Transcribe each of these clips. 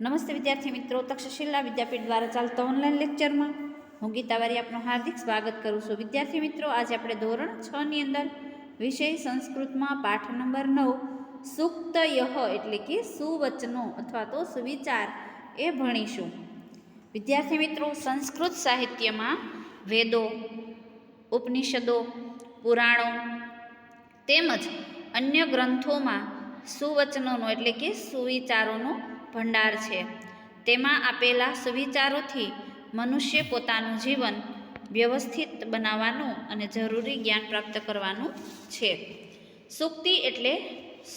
નમસ્તે વિદ્યાર્થી મિત્રો, તક્ષશિલા વિદ્યાપીઠ દ્વારા ચાલતા ઓનલાઈન લેક્ચરમાં હું ગીતાવારી આપનું હાર્દિક સ્વાગત કરું છું. વિદ્યાર્થી મિત્રો, આજે આપણે ધોરણ છ ની અંદર વિષય સંસ્કૃતમાં પાઠ નંબર નવ, સુક્ત યહ એટલે કે સુવચનો અથવા તો સુવિચાર એ ભણીશું. વિદ્યાર્થી મિત્રો, સંસ્કૃત સાહિત્યમાં વેદો, ઉપનિષદો, પુરાણો તેમજ અન્ય ગ્રંથોમાં સુવચનોનો એટલે કે સુવિચારોનો ભંડાર છે. તેમાં આપેલા સુવિચારોથી મનુષ્ય પોતાનું જીવન વ્યવસ્થિત બનાવવાનું અને જરૂરી જ્ઞાન પ્રાપ્ત કરવાનું છે. સુક્તિ એટલે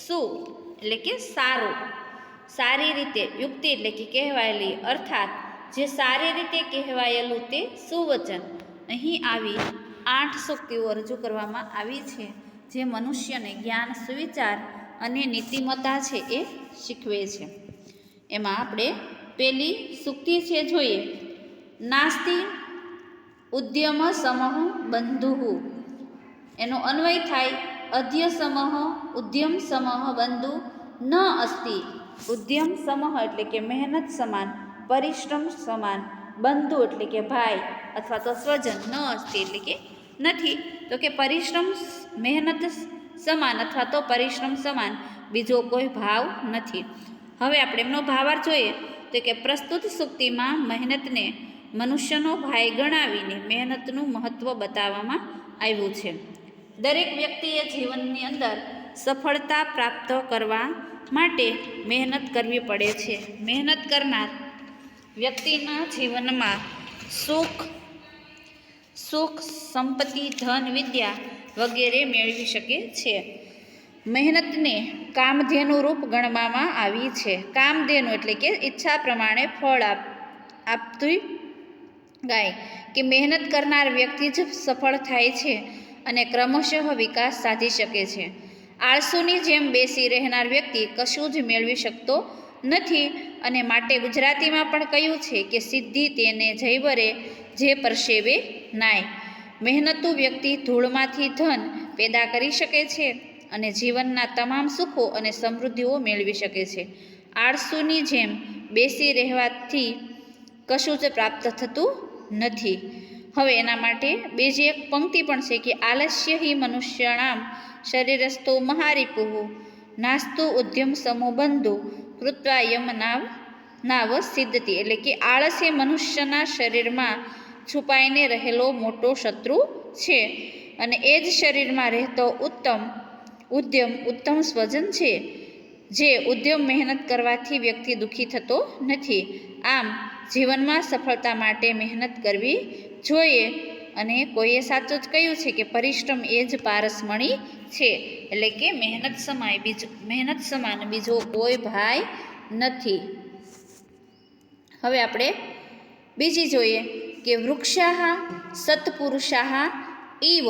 સુ, એટલે કે સારું. સારી રીતે, યુક્તિ એટલે કે કહેવાયેલી, અર્થાત જે સારી રીતે કહેવાયેલું તે સુવચન. અહીં આવી આઠ સુક્તિઓ રજૂ કરવામાં આવી છે, જે મનુષ્યને જ્ઞાન, સુવિચાર અને નીતિમત્તા છે એ શીખવે છે. એમાં આપણે પેલી સૂક્તિ છે જોઈએ. નાસ્તિ ઉદ્યમ સમહ બંધુ એનો અન્વય થાય અધ્ય સમહ, ઉદ્યમ સમહ બંધુ ન અસ્તિ. ઉદ્યમ સમહ એટલે કે મહેનત સમાન, પરિશ્રમ સમાન, બંધુ એટલે કે ભાઈ અથવા તો સ્વજન, ન અસ્તિ એટલે કે નથી. તો કે પરિશ્રમ મહેનત સમાન અથવા તો પરિશ્રમ સમાન, બીજો કોઈ ભાવ નથી. હવે આપણે એમનો ભાવાર્થ જોઈએ તો કે પ્રસ્તુત સૂક્તિમાં મહેનતને મનુષ્યનો ભાઈ ગણાવીને મહેનતનું મહત્ત્વ બતાવવામાં આવ્યું છે. દરેક વ્યક્તિએ જીવનની અંદર સફળતા પ્રાપ્ત કરવા માટે મહેનત કરવી પડે છે. મહેનત કરનાર વ્યક્તિના જીવનમાં સુખ સુખ, સંપત્તિ, ધન, વિદ્યા વગેરે મેળવી શકે છે. મહેનતને કામધેનુ રૂપ ગણવામાં આવી છે. કામધેનુ એટલે કે ઈચ્છા પ્રમાણે ફળ આપ, આપતું ગાય. કે મહેનત કરનાર વ્યક્તિ જ સફળ થાય છે અને ક્રમશઃ વિકાસ સાધી શકે છે. આળસુની જેમ બેસી રહેનાર વ્યક્તિ કશું જ મેળવી શકતો નથી અને માટે ગુજરાતીમાં પણ કહ્યું છે કે સિદ્ધિ તેને જયવરે જે પરસેવે નાય. મહેનતુ વ્યક્તિ ધૂળમાંથી ધન પેદા કરી શકે છે. અને જીવનના તમામ સુખો અને સમૃદ્ધિઓ મેળવી શકે છે. આળસુની જેમ બેસી રહેવાથી કશું જ પ્રાપ્ત થતું નથી. હવે એના માટે બીજી એક પંક્તિ પણ છે કે આલસ્ય હિ મનુષ્યણામ શરીરસ્તો મહારિપુઃ નાસ્તુ ઉદ્યમ સમૂહ બંધુ કૃત્વા યમ નાવ નાવ સિદ્ધતી. એટલે કે આળસ મનુષ્યના શરીરમાં છુપાઈને રહેલો મોટો શત્રુ છે. અને એ જ શરીરમાં રહેતો ઉત્તમ ઉદ્યમ ઉત્તમ સ્વજન છે. જે ઉદ્યમ મહેનત કરવાથી વ્યક્તિ દુઃખી થતો નથી. આમ, જીવનમાં સફળતા માટે મહેનત કરવી જોઈએ અને કોઈએ સાચું જ કહ્યું છે કે પરિશ્રમ એ જ પારસમણી છે. એટલે કે મહેનત સમાય બીજો, મહેનત સમાન બીજો કોઈ ભાઈ નથી. હવે આપણે બીજી જોઈએ કે વૃક્ષાહ સત્પુરુષાહ ઈવ.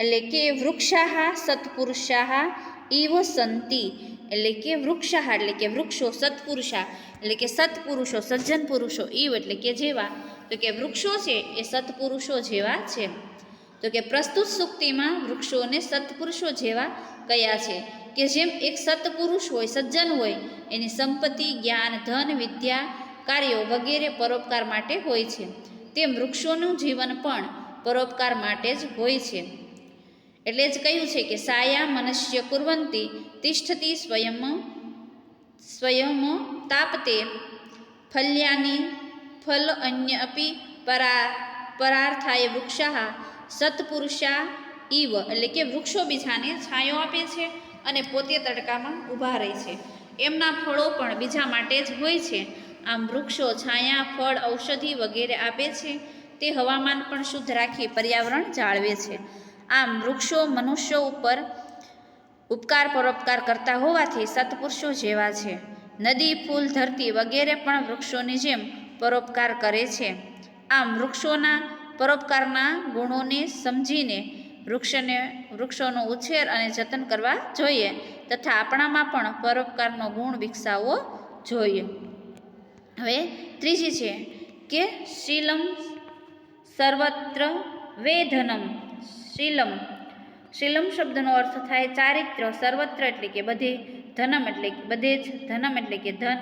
એટલે કે વૃક્ષાહા સત્પુરુષાહા ઈવ સંતિ. એટલે કે વૃક્ષાહા, એટલે કે વૃક્ષો સત્પુરુષા, એટલે કે સત્પુરુષો સજ્જન પુરુષો, ઈવ એટલે કે જેવા. તો કે વૃક્ષો છે એ સત્પુરુષો જેવા છે. તો કે પ્રસ્તુત સુક્તિમાં વૃક્ષોને સત્પુરુષો જેવા કયા છે? કે જેમ એક સત્પુરુષ હોય, સજ્જન હોય, એની સંપત્તિ, જ્ઞાન, ધન, વિદ્યા, કાર્યો વગેરે પરોપકાર માટે હોય છે. તેમ વૃક્ષોનું જીવન પણ પરોપકાર માટે જ હોય છે. એટલે જ કહ્યું છે કે સાયા મનુષ્ય કુર્વંતી તિષ્ઠતી સ્વયં સ્વયં તાપતે ફલ્યાની ફલ અન્ય અપી પરા પરાર્થાય વૃક્ષા સત્પુરુષા ઈવ એટલે કે વૃક્ષો બીજાને છાંયો આપે છે અને પોતે તડકામાં ઊભા રહે છે. એમના ફળો પણ બીજા માટે જ હોય છે. આમ વૃક્ષો છાયા, ફળ, ઔષધિ વગેરે આપે છે. તે હવામાન પણ શુદ્ધ રાખી પર્યાવરણ જાળવે છે. આમ વૃક્ષો મનુષ્યો ઉપર ઉપકાર પરોપકાર કરતા હોવાથી સત્પુરુષો જેવા છે. નદી, ફૂલ, ધરતી વગેરે પણ વૃક્ષોની જેમ પરોપકાર કરે છે. આમ વૃક્ષોના પરોપકારના ગુણોને સમજીને વૃક્ષને, વૃક્ષોનો ઉછેર અને જતન કરવા જોઈએ તથા આપણામાં પણ પરોપકારનો ગુણ વિકસાવવો જોઈએ. હવે ત્રીજી છે કે શીલમ સર્વત્ર વેધનમ. શીલમ. શીલમ શબ્દનો અર્થ થાય ચારિત્ર, સર્વત્ર એટલે કે બધે ધનમ એટલે બધે જ ધનમ એટલે કે ધન,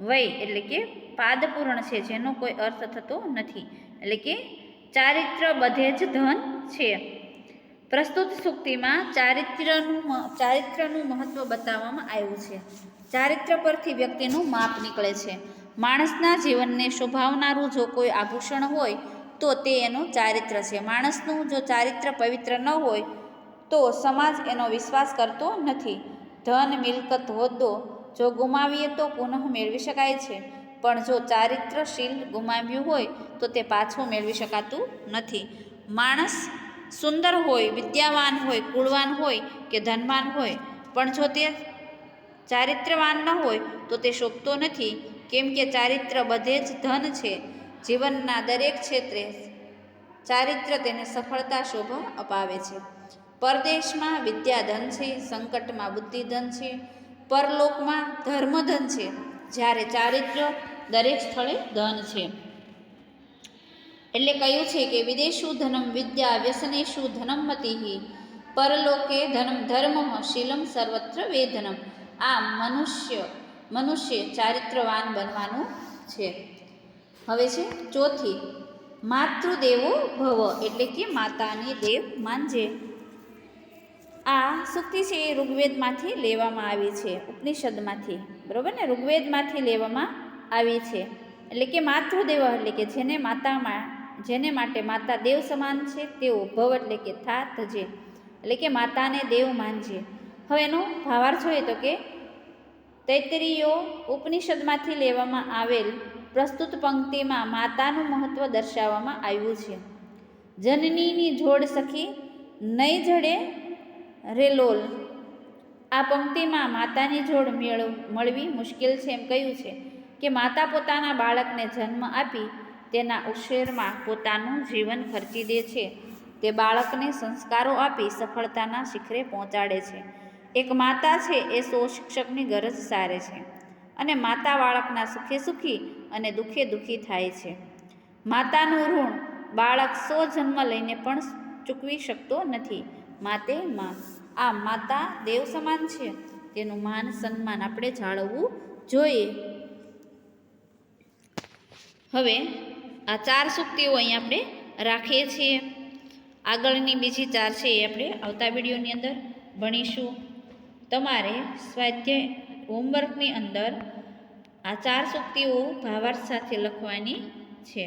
વય એટલે કે પાદપૂર્ણ છે, જેનો કોઈ અર્થ થતો નથી. એટલે કે ચારિત્ર બધે જ ધન છે. પ્રસ્તુત સૂક્તિમાં ચારિત્રનું ચારિત્રનું મહત્વ બતાવવામાં આવ્યું છે. ચારિત્ર પરથી વ્યક્તિનું માપ નીકળે છે. માણસના જીવનને શોભાવનારું જો કોઈ આભૂષણ હોય તો તે એનું ચારિત્ર છે. માણસનું જો ચારિત્ર પવિત્ર ન હોય, તો સમાજ એનો વિશ્વાસ કરતો નથી. ધન, મિલકત, હોદ્દો જો ગુમાવીએ તો પુનઃ મેળવી શકાય છે. પણ જો ચારિત્રશીલ ગુમાવ્યું હોય, તો તે પાછું મેળવી શકાતું નથી. માણસ સુંદર હોય, વિદ્યાવાન હોય, કુળવાન હોય કે ધનવાન હોય, પણ જો તે ચારિત્રવાન ન હોય, તો તે શોભતો નથી. કેમ કે ચારિત્ર બધે જ ધન છે. જીવનના દરેક ક્ષેત્રે ચારિત્ર તેને સફળતા શોભા અપાવે છે. પરદેશમાં વિદ્યા ધન છે, સંકટમાં બુદ્ધિ ધન છે, પરલોકમાં ધર્મ ધન છે, જ્યારે ચારિત્ર દરેક સ્થળે ધન છે. એટલે કહ્યું છે કે વિદેશુ ધનમ વિદ્યા વ્યસનેશુ ધનમ મતિહિ, પરલોકે ધનમ ધર્મ શીલમ સર્વત્ર વેધનમ. આ મનુષ્ય મનુષ્ય ચારિત્રવાન બનવાનું છે. હવે છે ચોથી, માતૃદેવો ભવ એટલે કે માતાની દેવ માનજે. આ સૂક્તિ છે એ ઋગ્વેદમાંથી લેવામાં આવી છે, ઉપનિષદમાંથી. બરાબર ને? ઋગ્વેદમાંથી લેવામાં આવી છે. એટલે કે માતૃદેવ એટલે કે જેને માતામાં, જેને માટે માતા દેવ સમાન છે, તેઓ ભવ એટલે કે થા થજે એટલે કે માતાને દેવ માનજે. હવે એનો ભાવાર્થ જોઈએ તો કે, તૈતરીયો ઉપનિષદમાંથી લેવામાં આવેલ પ્રસ્તુત પંક્તિમાં માતાનું મહત્વ દર્શાવવામાં આવ્યું છે. જનનીની જોડ સખી નહીં જડે રેલોલ આ પંક્તિમાં માતાની જોડ મેળ મળવી મુશ્કેલ છે એમ કહ્યું છે કે માતા પોતાના બાળકને જન્મ આપી તેના ઉછેરમાં પોતાનું જીવન ખર્ચી દે છે. તે બાળકને સંસ્કારો આપી સફળતાના શિખરે પહોંચાડે છે. એક માતા છે એ સો શિક્ષકની ગરજ સારે છે અને માતા બાળકના સુખે સુખી અને દુઃખે દુઃખી થાય છે. માતાનું ઋણ બાળક સો જન્મ લઈને પણ ચૂકવી શકતો નથી. માતે માં. આ માતા દેવ સમાન છે. તેનું માન સન્માન આપણે જાળવવું જોઈએ. હવે આ ચાર સૂક્તિઓ અહીં આપણે રાખીએ છીએ. આગળની બીજી ચાર છે એ આપણે આવતા વિડીયોની અંદર ભણીશું. તમારે સ્વાધ્યાય હોમવર્કની અંદર આ ચાર સૂક્તિઓ ભાવાર્થ સાથે લખવાની છે.